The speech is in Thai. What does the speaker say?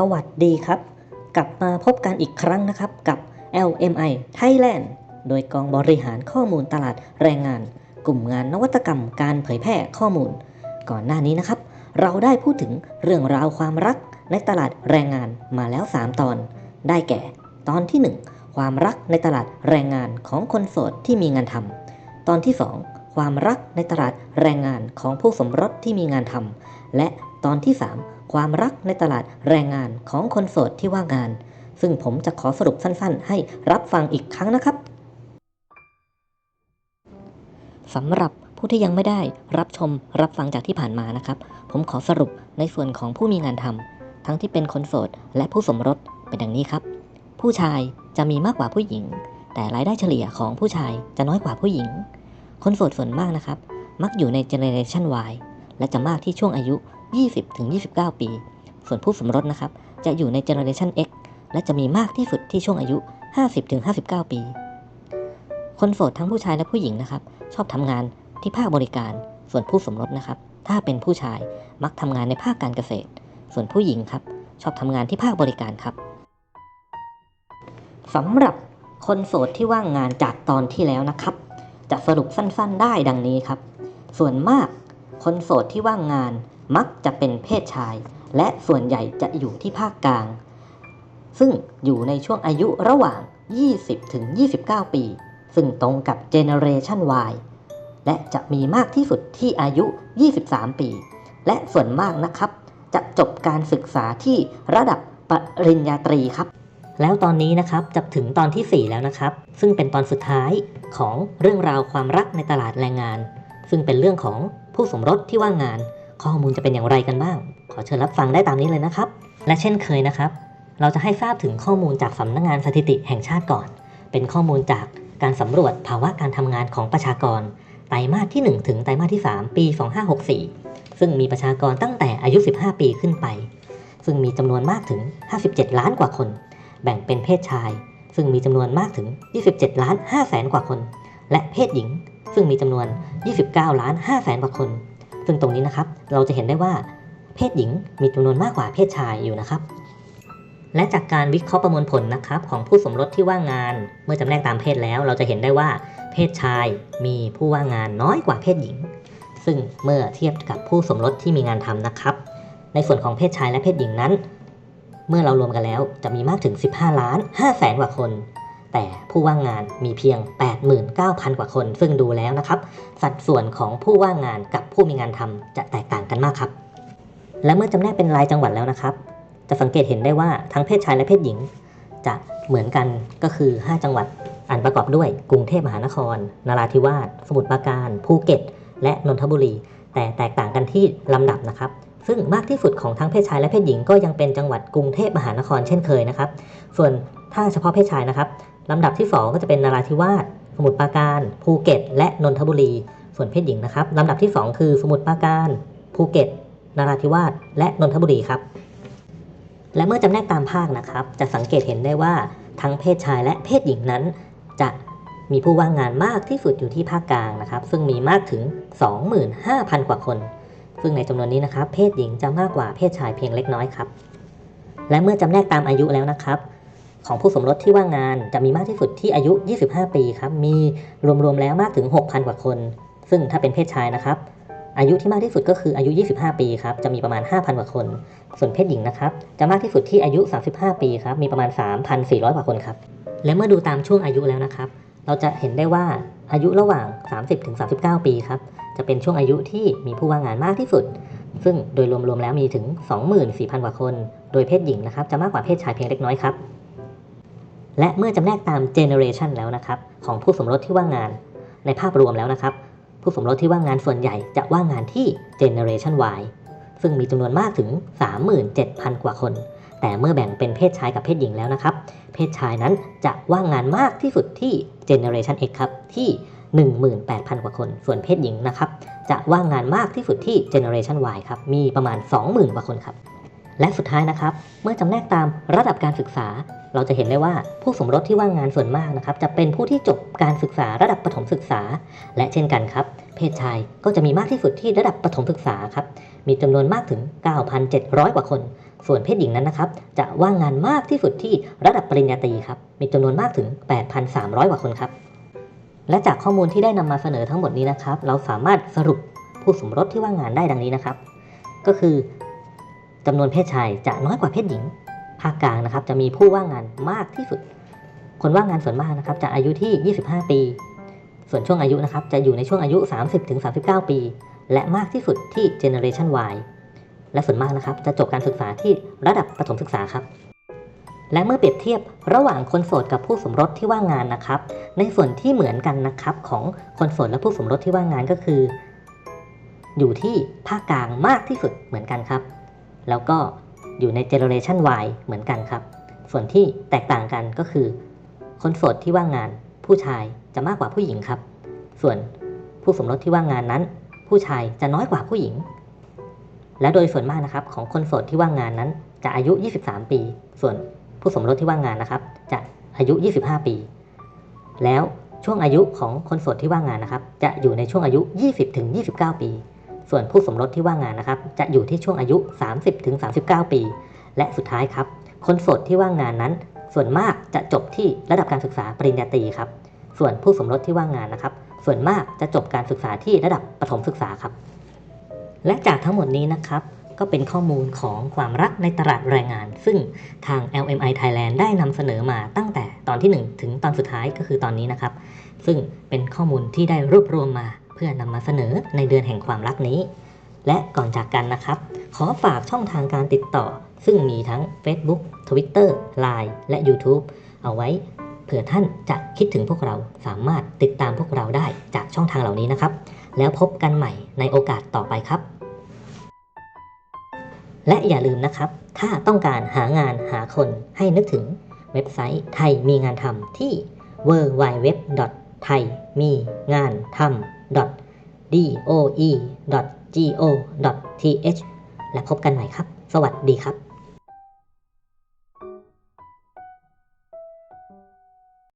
สวัสดีครับ กลับมาพบกันอีกครั้งนะครับกับ LMI Thailand โดยกองบริหารข้อมูลตลาดแรงงาน กลุ่มงานนวัตกรรมการเผยแพร่ข้อมูล ก่อนหน้านี้นะครับ เราได้พูดถึงเรื่องราวความรักในตลาดแรงงานมาแล้ว 3 ตอน ได้แก่ ตอนที่ 1 ความรักในตลาดแรงงานของคนโสดที่มีงานทำตอนที่ 2 ความรักในตลาดแรงงานของผู้สมรสที่มีงานทำและตอนที่ 3 ความรักในตลาดแรงงานของคนโสดที่ว่างงาน ซึ่งผมจะขอสรุปสั้นๆ ให้รับฟังอีกครั้งนะครับสำหรับผู้ที่ยังไม่ได้รับชมรับฟังจากที่ผ่านมานะครับ ผมขอสรุปในส่วนของผู้มีงานทำทั้งที่เป็นคนโสดและผู้สมรสเป็นดังนี้ครับ ผู้ชายจะมีมากกว่าผู้หญิง แต่รายได้เฉลี่ยของผู้ชายจะน้อยกว่าผู้หญิง คนโสดส่วนมากนะครับ มักอยู่ในเจเนเรชัน Y และจะมากที่ช่วงอายุ 20-29 ปี ส่วนผู้สมรสนะครับ จะอยู่ในเจเนอเรชัน X และจะมีมากที่สุดที่ช่วงอายุ 50-59 ปี คนโสดทั้งผู้ชายและผู้หญิงนะครับ ชอบทำงานที่ภาคบริการ ส่วนผู้สมรสนะครับ ถ้าเป็นผู้ชายมักทำงานในภาคการเกษตร ส่วนผู้หญิงครับ ชอบทำงานที่ภาคบริการครับสำหรับคนโสดที่ว่างงานจากตอนที่แล้วนะครับ จะสรุปสั้นๆได้ดังนี้ครับ ส่วนมากคนโสดที่ว่างงาน มักจะเป็นเพศชาย และส่วนใหญ่จะอยู่ที่ภาคกลาง ซึ่งอยู่ในช่วงอายุระหว่าง 20 ถึง 29 ปี ซึ่งตรงกับ Generation Y และจะมีมากที่สุดที่อายุ 23 ปี และส่วนมากนะครับ จะจบการศึกษาที่ระดับปริญญาตรีครับ แล้วตอนนี้นะครับจะถึงตอนที่ 4 แล้วนะครับ ซึ่งเป็นตอนสุดท้ายของเรื่องราวความรักในตลาดแรงงาน ซึ่งเป็นเรื่องของผู้สมรสที่ว่างงาน ข้อมูลจะเป็นอย่างไรกันบ้าง ขอเชิญรับฟังได้ตามนี้เลยนะครับ และเช่นเคยนะครับ เราจะให้ทราบถึงข้อมูลจากสำนักงานสถิติแห่งชาติก่อน เป็นข้อมูลจากการสำรวจภาวะการทำงานของประชากร ไตรมาสที่ 1 ถึงไตรมาสที่ 3 ปี 2564 ซึ่งมีประชากรตั้งแต่อายุ 15 ปีขึ้นไป ซึ่งมีจำนวนมากถึง 57 ล้านกว่าคน แบ่งเป็นเพศชาย ซึ่งมีจำนวนมากถึง 27 ล้าน5แสนกว่าคน และเพศหญิง ซึ่งมีจำนวน 29 ล้าน5แสนกว่าคน ซึ่งตรงนี้นะครับ เราจะเห็นได้ว่าเพศหญิงมีจำนวนมากกว่าเพศชายอยู่นะครับ และจากการวิเคราะห์ประมวลผลนะครับ ของผู้สมรสที่ว่างงาน เมื่อจำแนกตามเพศแล้ว เราจะเห็นได้ว่าเพศชายมีผู้ว่างงานน้อยกว่าเพศหญิง ซึ่งเมื่อเทียบกับผู้สมรสที่มีงานทำนะครับ ในส่วนของเพศชายและเพศหญิงนั้น เมื่อเรารวมกันแล้วจะมีมากถึง 15 ล้าน5แสนกว่าคน แต่ผู้ว่างงานมีเพียง 89,000 กว่าคน ซึ่งดูแล้วนะครับ สัดส่วนของผู้ว่างงานกับผู้มีงานทำจะแตกต่างกันมากครับ และเมื่อจำแนกเป็นรายจังหวัดแล้วนะครับ จะสังเกตเห็นได้ว่าทั้งเพศชายและเพศหญิง จะเหมือนกันก็คือ 5 จังหวัดอันประกอบด้วยกรุงเทพมหานครนราธิวาสสมุทรปราการภูเก็ต และนนทบุรี แต่แตกต่างกันที่ลำดับนะครับซึ่งมากที่สุดของทั้งเพศชายและเพศหญิงก็ยังเป็นจังหวัดกรุงเทพมหานครเช่นเคยนะครับ ส่วนถ้าเฉพาะเพศชายนะครับ ลำดับที่ 2 ก็จะเป็นนราธิวาสสมุทรปราการ ภูเก็ต และนนทบุรี ส่วนเพศหญิงนะครับลำดับที่ 2 คือสมุทรปราการ ภูเก็ตนราธิวาสและนนทบุรีครับ และเมื่อจำแนกตามภาคนะครับ จะสังเกตเห็นได้ว่าทั้งเพศชายและเพศหญิงนั้น จะมีผู้ว่างงานมากที่สุดอยู่ที่ภาคกลางนะครับ ซึ่งมีมากถึง 25,000 กว่าคน ซึ่งในจำนวนนี้นะครับ เพศหญิงจะมากกว่าเพศชายเพียงเล็กน้อยครับ และเมื่อจำแนกตามอายุแล้วนะครับ ของผู้สมรสที่ว่างงานจะมีมากที่สุดที่อายุ 25 ปีครับ มีรวมๆแล้วมากถึง 6,000 กว่าคน ซึ่งถ้าเป็นเพศชายนะครับ อายุที่มากที่สุดก็คืออายุ 25 ปีครับ จะมีประมาณ 5,000 กว่าคน ส่วนเพศหญิงนะครับ จะมากที่สุดที่อายุ 35 ปีครับ มีประมาณ 3,400 กว่าคนครับ และเมื่อดูตามช่วงอายุแล้วนะครับ เราจะเห็นได้ว่าอายุระหว่าง 30ถึง39 ปีครับ จะเป็นช่วงอายุที่มีผู้ว่างงานมากที่สุด ซึ่งโดยรวมๆแล้วมีถึง 24,000 กว่าคน โดยเพศหญิงนะครับ จะมากกว่าเพศชายเพียงเล็กน้อยครับ และเมื่อจำแนกตามเจเนเรชันแล้วนะครับของผู้สมรสที่ว่างงานในภาพรวมแล้วนะครับ ผู้สมรสที่ว่างงานส่วนใหญ่จะว่างงานที่ Generation Y ซึ่งมีจำนวนมากถึง 37,000 กว่าคน แต่เมื่อแบ่งเป็นเพศชายกับเพศหญิงแล้วนะครับ เพศชายนั้นจะว่างงานมากที่สุดที่ Generation X ครับที่ 18,000 กว่าคน ส่วนเพศหญิงนะครับ จะว่างงานมากที่สุดที่ Generation Y ครับมีประมาณ 20,000 กว่าคนครับ และสุดท้ายนะครับ เมื่อจำแนกตามระดับการศึกษา เราจะเห็นได้ว่าผู้สมรสที่ว่างงานส่วนมากนะครับ จะเป็นผู้ที่จบการศึกษาระดับประถมศึกษา และเช่นกันครับ เพศชายก็จะมีมากที่สุดที่ระดับประถมศึกษาครับ มีจำนวนมากถึง 9,700 กว่าคน ส่วนเพศหญิงนั้นนะครับ จะว่างงานมากที่สุดที่ระดับปริญญาตรีครับ มีจำนวนมากถึง 8,300 กว่าคนครับ และจากข้อมูลที่ได้นำมาเสนอทั้งหมดนี้นะครับ เราสามารถสรุปผู้สมรสที่ว่างงานได้ดังนี้นะครับ ก็คือ จำนวนเพศชายจะน้อยกว่าเพศหญิง ภาคกลางนะครับจะมีผู้ว่างงานมากที่สุด คนว่างงานส่วนมากนะครับจะอายุที่ 25 ปี ส่วนช่วงอายุนะครับจะอยู่ในช่วงอายุ 30-39 ปี และมากที่สุดที่ Generation Y และส่วนมากนะครับจะจบการศึกษาที่ระดับประถมศึกษาครับ และเมื่อเปรียบเทียบระหว่างคนโสดกับผู้สมรสที่ว่างงานนะครับ ในส่วนที่เหมือนกันนะครับของคนโสดและผู้สมรสที่ว่างงานก็คือ อยู่ที่ภาคกลางมากที่สุดเหมือนกันครับ แล้วก็อยู่ใน Generation Y เหมือนกันครับ ส่วนที่แตกต่างกันก็คือ คนโสดที่ว่างงานผู้ชายจะมากกว่าผู้หญิงครับ ส่วนผู้สมรสที่ว่างงานนั้น ผู้ชายจะน้อยกว่าผู้หญิง และโดยส่วนมากนะครับของคนโสดที่ว่างงานนั้น จะอายุ 23 ปี ส่วนผู้สมรสที่ว่างงานนะครับ จะอายุ 25 ปี แล้วช่วงอายุของคนโสดที่ว่างงานนะครับ จะอยู่ในช่วงอายุ 20-29 ปี ส่วนผู้สมรสที่ว่างงานนะครับ จะอยู่ที่ช่วงอายุ 30-39 ปี และสุดท้ายครับ คนโสดที่ว่างงานนั้น ส่วนมากจะจบที่ระดับการศึกษาปริญญาตรีครับ ส่วนผู้สมรสที่ว่างงานนะครับ ส่วนมากจะจบการศึกษาที่ระดับประถมศึกษาครับ และจากทั้งหมดนี้นะครับก็เป็นข้อมูลของความรักในตลาดแรงงาน ซึ่งทาง LMI Thailand ได้นำเสนอมาตั้งแต่ตอนที่ 1 ถึงตอนสุดท้ายก็คือตอนนี้นะครับ ซึ่งเป็นข้อมูลที่ได้รวบรวมมา เพื่อนำมาเสนอในเดือนแห่งความรักนี้ และก่อนจากกันนะครับ ขอฝากช่องทางการติดต่อ ซึ่งมีทั้ง Facebook Twitter Line และ YouTube เอาไว้เผื่อท่านจะคิดถึงพวกเราสามารถติดตามพวกเราได้จากช่องทางเหล่านี้นะครับ แล้วพบกันใหม่ในโอกาสต่อไปครับ และอย่าลืมนะครับ ถ้าต้องการหางานหาคนให้นึกถึงเว็บไซต์ไทยมีงานทำที่ w w w t h a i m i n a n t h a m doe go th และพบกันใหม่ครับ สวัสดีครับ